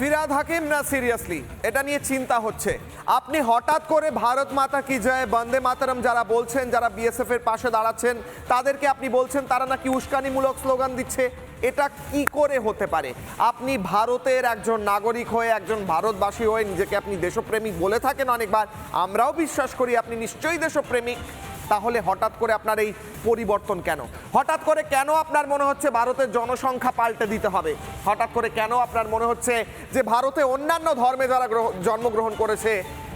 ফিরাদ হাকিম না সিরিয়াসলি? এটা নিয়ে চিন্তা হচ্ছে। আপনি হঠাৎ করে ভারত মাতা কি জয়, বন্দে মাতারম যারা বলছেন, যারা বিএসএফ এর পাশে দাঁড়াচ্ছেন, তাদেরকে আপনি বলছেন তারা নাকি উস্কানিমূলক স্লোগান দিচ্ছে? এটা কি করে হতে পারে? আপনি ভারতের একজন নাগরিক হয়ে, একজন ভারতবাসী হয়ে নিজেকে আপনি দেশপ্রেমিক বলে থাকেন অনেকবার। আমরাও বিশ্বাস করি আপনি নিশ্চয়ই দেশপ্রেমিক। তাহলে হঠাৎ করে আপনার এই পরিবর্তন কেন? হঠাৎ করে কেন আপনার মনে হচ্ছে ভারতের জনসংখ্যা পাল্টে দিতে হবে? হঠাৎ করে কেন আপনার মনে হচ্ছে যে ভারতে অন্যান্য ধর্মে যারা গ্রহ- জন্মগ্রহণ করেছে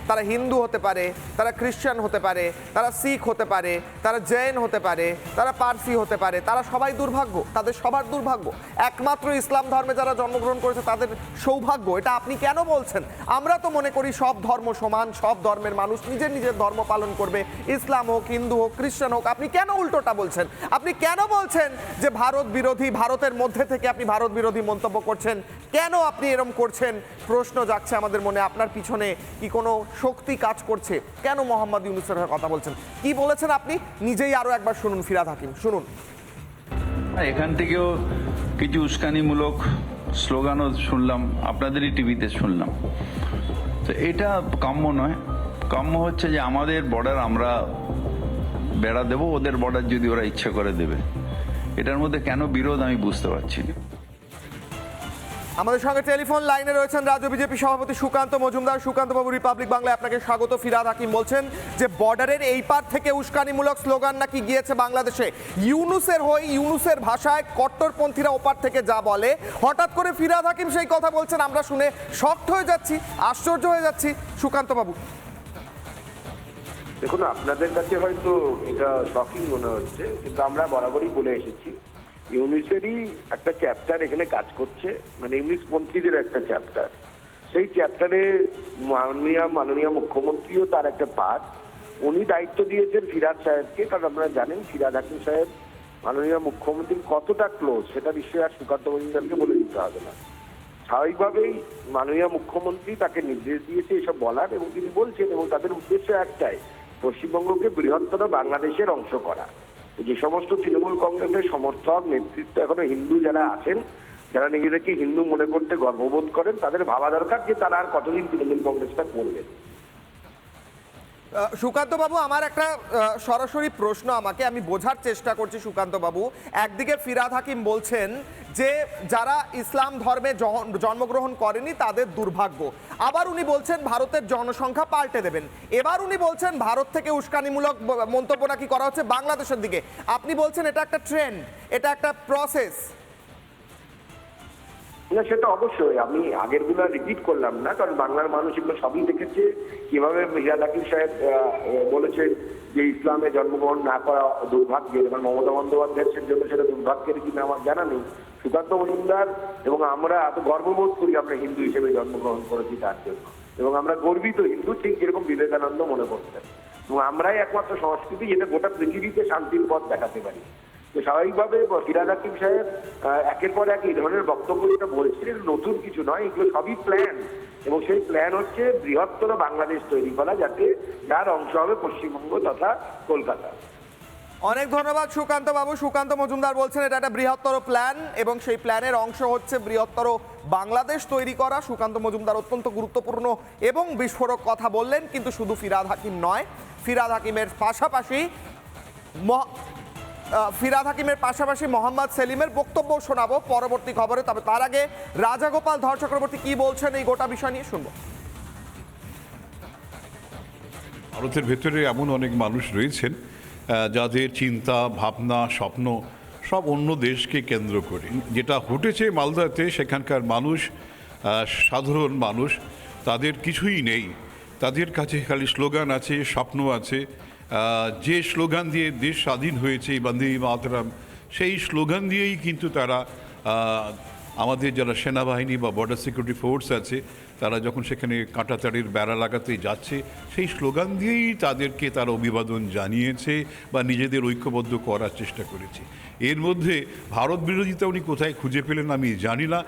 তারা হিন্দু হতে পারে, তারা খ্রিস্টান হতে পারে, তারা শিখ হতে পারে, তারা জৈন হতে পারে, তারা পার্সি হতে পারে, তারা সবাই দুর্ভাগ্য, তাদের সবার দুর্ভাগ্য। একমাত্র ইসলাম ধর্মে যারা জন্মগ্রহণ করেছে, তাদের সৌভাগ্য, এটা আপনি কেন বলছেন? আমরা তো মনে করি সব ধর্ম সমান, সব ধর্মের মানুষ নিজের নিজের ধর্ম পালন করবে। ইসলাম হোক, হিন্দু হোক খ্রিস্টান হোক, আপনি কেন উল্টোটা বলছেন? আপনি কেন বলছেন যে ভারত বিরোধী, ভারতের মধ্যে থেকে আপনি ভারত বিরোধী মন্তব্য করছেন? কেন আপনি এরম করছেন? প্রশ্ন যাচ্ছে আমাদের মনে, আপনার পিছনে কি কোনো শক্তি কাজ করছে। কেন মোহাম্মদ ইউনুসের হয়ে কথা বলছেন? কি বলেছেন আপনি? নিজেই আরও একবার শুনুন ফিরাদ হাকিম শুনুন। না, এখান থেকেও কিছু উস্কানিমূলক স্লোগানও শুনলাম আপনাদেরই টিভিতে শুনলাম। তো এটা কাম্য নয়। কাম্য হচ্ছে যে আমাদের বর্ডার আমরা বেড়া দেবো ওদের বর্ডার যদি ওরা ইচ্ছে করে দেবে। এটার মধ্যে কেন বিরোধ আমি বুঝতে পারছি না। আমাদের সঙ্গে টেলিফোন লাইনে রয়েছেন রাজ্য বিজেপি সভাপতি সুকান্ত মজুমদার। সুকান্ত বাবু রিপাবলিক বাংলায় আপনাকে স্বাগত। ফিরাদ হাকিম বলছেন যে বর্ডারের এই পার থেকে উস্কানিমূলক স্লোগান নাকি গিয়েছে বাংলাদেশে। ইউনুসের হয়ে ইউনুসের ভাষায় কট্টরপন্থীরা ওপার থেকে যা বলে। হঠাৎ করে ফিরাদ হাকিম সেই কথা বলছেন, আমরা শুনে শক্ত হয়ে যাচ্ছি, আশ্চর্য হয়ে যাচ্ছি। সুকান্ত বাবু। দেখুন, আপনাদের কাছে হয়তো এটা শকিং মনে হচ্ছে, কিন্তু আমরা বরাবরই বলে এসেছি। ইউনিসেরই একটা চ্যাপ্টার এখানে কাজ করছে মানে ইংলিশ মন্ত্রীদের একটা চ্যাপ্টার সেই চ্যাপ্টারে মাননীয় মাননীয় মুখ্যমন্ত্রীও তার একটা পার্ট উনি দায়িত্ব দিয়েছেন ফিরাদ সাহেবকে, কারণ আপনারা জানেন ফিরাদ হাকিম সাহেব মাননীয় মুখ্যমন্ত্রী কতটা ক্লোজ সেটা বিষয়ে আর সুকান্ত মজুমদারকে বলে দিতে হবে না। স্বাভাবিকভাবেই মাননীয় মুখ্যমন্ত্রী তাকে নির্দেশ দিয়েছে এসব বলার এবং তিনি বলছেন এবং তাদের উদ্দেশ্য একটাই, পশ্চিমবঙ্গকে বৃহত্তর বাংলাদেশের অংশ করা। যে সমস্ত তৃণমূল কংগ্রেসের সমর্থক নেতৃত্ব এখনও হিন্দু যারা আছেন, যারা নিজেদেরকে হিন্দু মনে করতে গর্ববোধ করেন, তাদের ভাবা দরকার যে তারা আর কতদিন তৃণমূল কংগ্রেসটা করবেন সুকান্তবাবু, আমার একটা সরাসরি প্রশ্ন আমাকে, আমি বোঝার চেষ্টা করছি সুকান্তবাবু। একদিকে ফিরাদ হাকিম বলছেন যে যারা ইসলাম ধর্মে জন্মগ্রহণ করেনি তাদের দুর্ভাগ্য। আবার উনি বলছেন ভারতের জনসংখ্যা পাল্টে দেবেন। এবার উনি বলছেন ভারত থেকে উস্কানিমূলক মন্তব্য নাকি করা হচ্ছে বাংলাদেশের দিকে। আপনি বলছেন এটা একটা ট্রেন্ড এটা একটা প্রসেস না, সেটা অবশ্যই। আমি আগেরগুলো রিপিট করলাম না, কারণ বাংলার মানুষ এগুলো সবই দেখেছে। কীভাবে মিরাজ আকিব সাহেব বলেছেন যে ইসলামে জন্মগ্রহণ না করা দুর্ভাগ্যের, এবং মমতা বন্দ্যোপাধ্যায়ের জন্য সেটা দুর্ভাগ্যের কিনা আমার জানা নেই। সুকান্ত মজুমদার এবং আমরা এত গর্ববোধ করি আমরা হিন্দু হিসেবে জন্মগ্রহণ করেছি তার জন্য। এবং আমরা গর্বিত হিন্দু, ঠিক যেরকম বিবেকানন্দ মনে করতেন। এবং আমরাই একমাত্র সংস্কৃতি যেটা গোটা পৃথিবীতে শান্তির পথ দেখাতে পারি। স্বাভাবিকভাবে ফিরাদ হাকিম সাহেব একের পর এক এই ধরনের বক্তব্য যেটা বলেছিলেন, নতুন কিছু নয়, এগুলো সবই প্ল্যান এবং সেই প্ল্যান হচ্ছে বৃহত্তর বাংলাদেশ তৈরি করা, যাতে যার অংশ হবে পশ্চিমবঙ্গ তথা কলকাতা। অনেক ধন্যবাদ সুকান্ত বাবু। সুকান্ত মজুমদার বলছেন, এটা একটা বৃহত্তর প্ল্যান এবং সেই প্ল্যানের অংশ হচ্ছে বৃহত্তর বাংলাদেশ তৈরি করা। সুকান্ত মজুমদার অত্যন্ত গুরুত্বপূর্ণ এবং বিস্ফোরক কথা বললেন, কিন্তু শুধু ফিরাদ হাকিম নয়, ফিরাদ হাকিমের পাশাপাশি ফিরাদ হাকিমের পাশাপাশি মোহাম্মদ সেলিমের বক্তব্য শোনাবো পরবর্তী খবরে। তবে তার আগে রাজাগোপাল ধর চক্রবর্তী কি বলছেন, এই গোটা বিষয় নিয়ে শুনব। ভারতের ভেতরে এমন অনেক মানুষ রয়েছেন যাদের চিন্তা, ভাবনা, স্বপ্ন সব অন্য দেশকে কেন্দ্র করে। যেটা ঘটেছে মালদাতে, সেখানকার মানুষ সাধারণ মানুষ, তাদের কিছুই নেই। তাদের কাছে খালি স্লোগান আছে, স্বপ্ন আছে যে স্লোগান দিয়ে দেশ স্বাধীন হয়েছে, বন্দে মাতরম, সেই স্লোগান দিয়েই কিন্তু তারা আমাদের যারা সেনাবাহিনী বা বর্ডার সিকিউরিটি ফোর্স আছে, তারা যখন সেখানে কাঁটাতাড়ির বেড়া লাগাতে যাচ্ছে, সেই স্লোগান দিয়েই তাদেরকে তারা অভিবাদন জানিয়েছে বা নিজেদের ঐক্যবদ্ধ করার চেষ্টা করেছে। এর মধ্যে ভারত বিরোধিতা উনি কোথায় খুঁজে পেলেন আমি জানি না।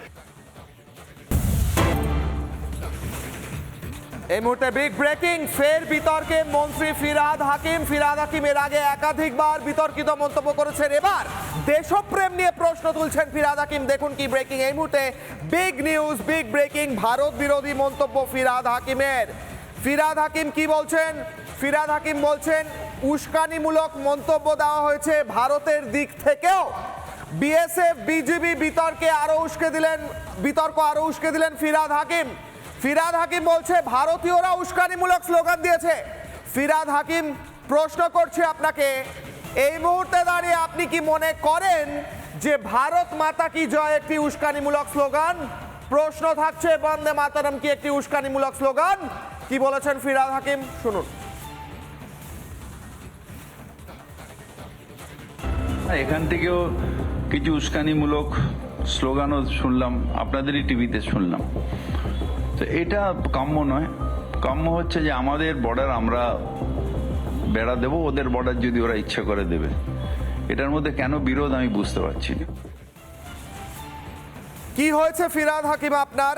এই মুহূর্তে বিগ ব্রেকিং ফের বিতর্কে মন্ত্রী ফিরাদ হাকিম। ফিরাদ হাকিম এর আগে একাধিকবার বিতর্কিত মন্তব্য করেছেন। এবার দেশপ্রেম নিয়ে প্রশ্ন তুলছেন ফিরাদ হাকিম। দেখুন কি ব্রেকিং এই মুহূর্তে big news big breaking Bharat বিরোধী মন্তব্য ফিরাদ হাকিমের। ফিরাদ হাকিম কি বলছেন? ফিরাদ হাকিম বলছেন, উস্কানিমূলক মন্তব্য দেওয়া হয়েছে ভারতের দিক থেকেও। বিএসএফ বিজিবি বিতর্কে আরও উস্কে দিলেন, বিতর্ক আরও উস্কে দিলেন ফিরাদ হাকিম। ফিরাদ হাকিম বলছে, ভারতীয়রা উস্কানিমূলক স্লোগান দিয়েছে। ফিরাদ হাকিম প্রশ্ন করছে আপনাকে, এই মুহূর্তে দাঁড়িয়ে আপনি কি মনে করেন যে ভারত মাতা কি জয় একটি উস্কানিমূলক স্লোগান? প্রশ্ন থাকছে, বন্দে মাতারম কি একটি উস্কানিমূলক স্লোগান? কি বলেছেন ফিরাদ হাকিম? শুনুন। এখান থেকেও কিছু উস্কানিমূলক স্লোগানও শুনলাম, আপনাদেরই টিভিতে শুনলাম। তো এটা কাম্য নয়। কাম্য হচ্ছে যে আমাদের বর্ডার আমরা বেড়া দেবো, ওদের বর্ডার যদি ওরা ইচ্ছে করে দেবে। এটার মধ্যে কেন বিরোধ আমি বুঝতে পারছি না। কি হয়েছে ফিরাদ হাকিম আপনার?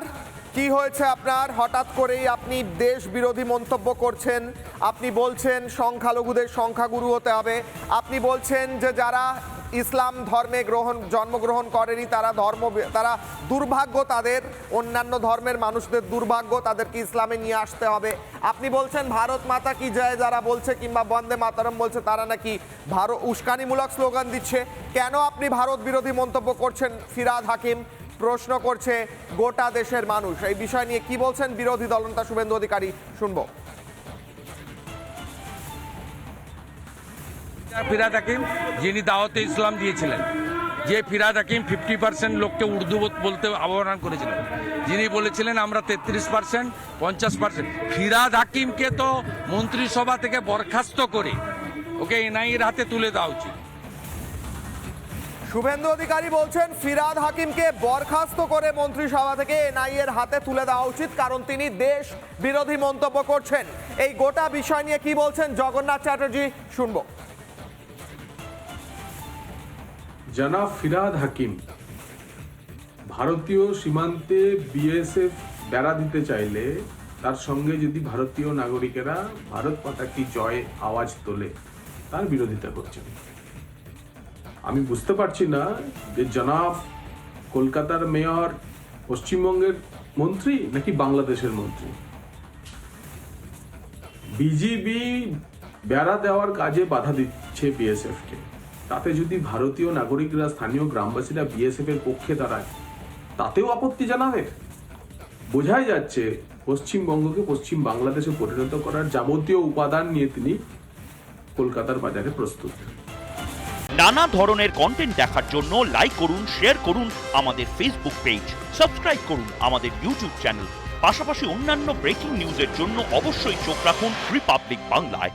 কি হয়েছে আপনার? হঠাৎ করেই আপনি দেশ বিরোধী মন্তব্য করছেন। আপনি বলছেন সংখ্যালঘুদের সংখ্যাগুরু হতে হবে। আপনি বলছেন যে যারা ইসলাম ধর্মে গ্রহণ, জন্মগ্রহণ করেনি, তারা ধর্ম, তারা দুর্ভাগ্য তাদের, অন্যান্য ধর্মের মানুষদের দুর্ভাগ্য তাদেরকে ইসলামে নিয়ে আসতে হবে। আপনি বলছেন ভারত মাতা কি জয় যারা বলছে কিংবা বন্দে মাতারম বলছে, তারা নাকি ভারত উস্কানিমূলক স্লোগান দিচ্ছে। কেন আপনি ভারত বিরোধী মন্তব্য করছেন? ফিরাদ হাকিম প্রশ্ন করছে গোটা দেশের মানুষ। এই বিষয় নিয়ে কি বলছেন বিরোধী দলনেতা শুভেন্দু অধিকারী? শুনব। ফিরাদ হাকিম, যিনি দাওয়াতে ইসলাম দিয়েছিলেন, যে ফিরাদ হাকিম ফিফটি পার্সেন্ট লোককে উর্দু বলতে আহ্বান করেছিলেন। যিনি বলেছিলেন, আমরা তেত্রিশ পার্সেন্ট পঞ্চাশ পার্সেন্ট ফিরাদ হাকিমকে তো মন্ত্রিসভা থেকে বরখাস্ত করে ওকে এনআইএর হাতে তুলে দেওয়া উচিত। শুভেন্দু অধিকারী বলছেন, ফিরাদ হাকিমকে বরখাস্ত করে মন্ত্রিসভা থেকে এনআইএ এর হাতে তুলে দেওয়া উচিত, কারণ তিনি দেশ বিরোধী মন্তব্য করছেন। এই গোটা বিষয় নিয়ে কি বলছেন জগন্নাথ চ্যাটার্জি, শুনব। জনাব ফিরাদ হাকিম, ভারতীয় সীমান্তে বিএসএফ বেড়া দিতে চাইলে তার সঙ্গে যদি ভারতীয় নাগরিকেরা ভারত মাতা কি জয় আওয়াজ তোলে, তার বিরোধিতা করছেন। আমি বুঝতে পারছি না যে জনাব কলকাতার মেয়র পশ্চিমবঙ্গের মন্ত্রী নাকি বাংলাদেশের মন্ত্রী? বিজিবি বেড়া দেওয়ার কাজে বাধা দিচ্ছে বিএসএফ কে তাতে যদি ভারতীয় নাগরিকরা, স্থানীয় গ্রামবাসীরা বিএসএফ এর পক্ষে দাঁড়ায়, তাতেও আপত্তি জানাবে? বোঝাই যাচ্ছে পশ্চিমবঙ্গকে পশ্চিম বাংলাদেশে পরিণত করার যাবতীয় উপাদান নিয়ে তিনি কলকাতার বাজারে প্রস্তুত। নানা ধরনের কন্টেন্ট দেখার জন্য লাইক করুন শেয়ার করুন আমাদের ফেসবুক পেজ সাবস্ক্রাইব করুন আমাদের ইউটিউব চ্যানেল পাশাপাশি অন্যান্য ব্রেকিং নিউজের জন্য অবশ্যই চোখ রাখুন রিপাবলিক বাংলায়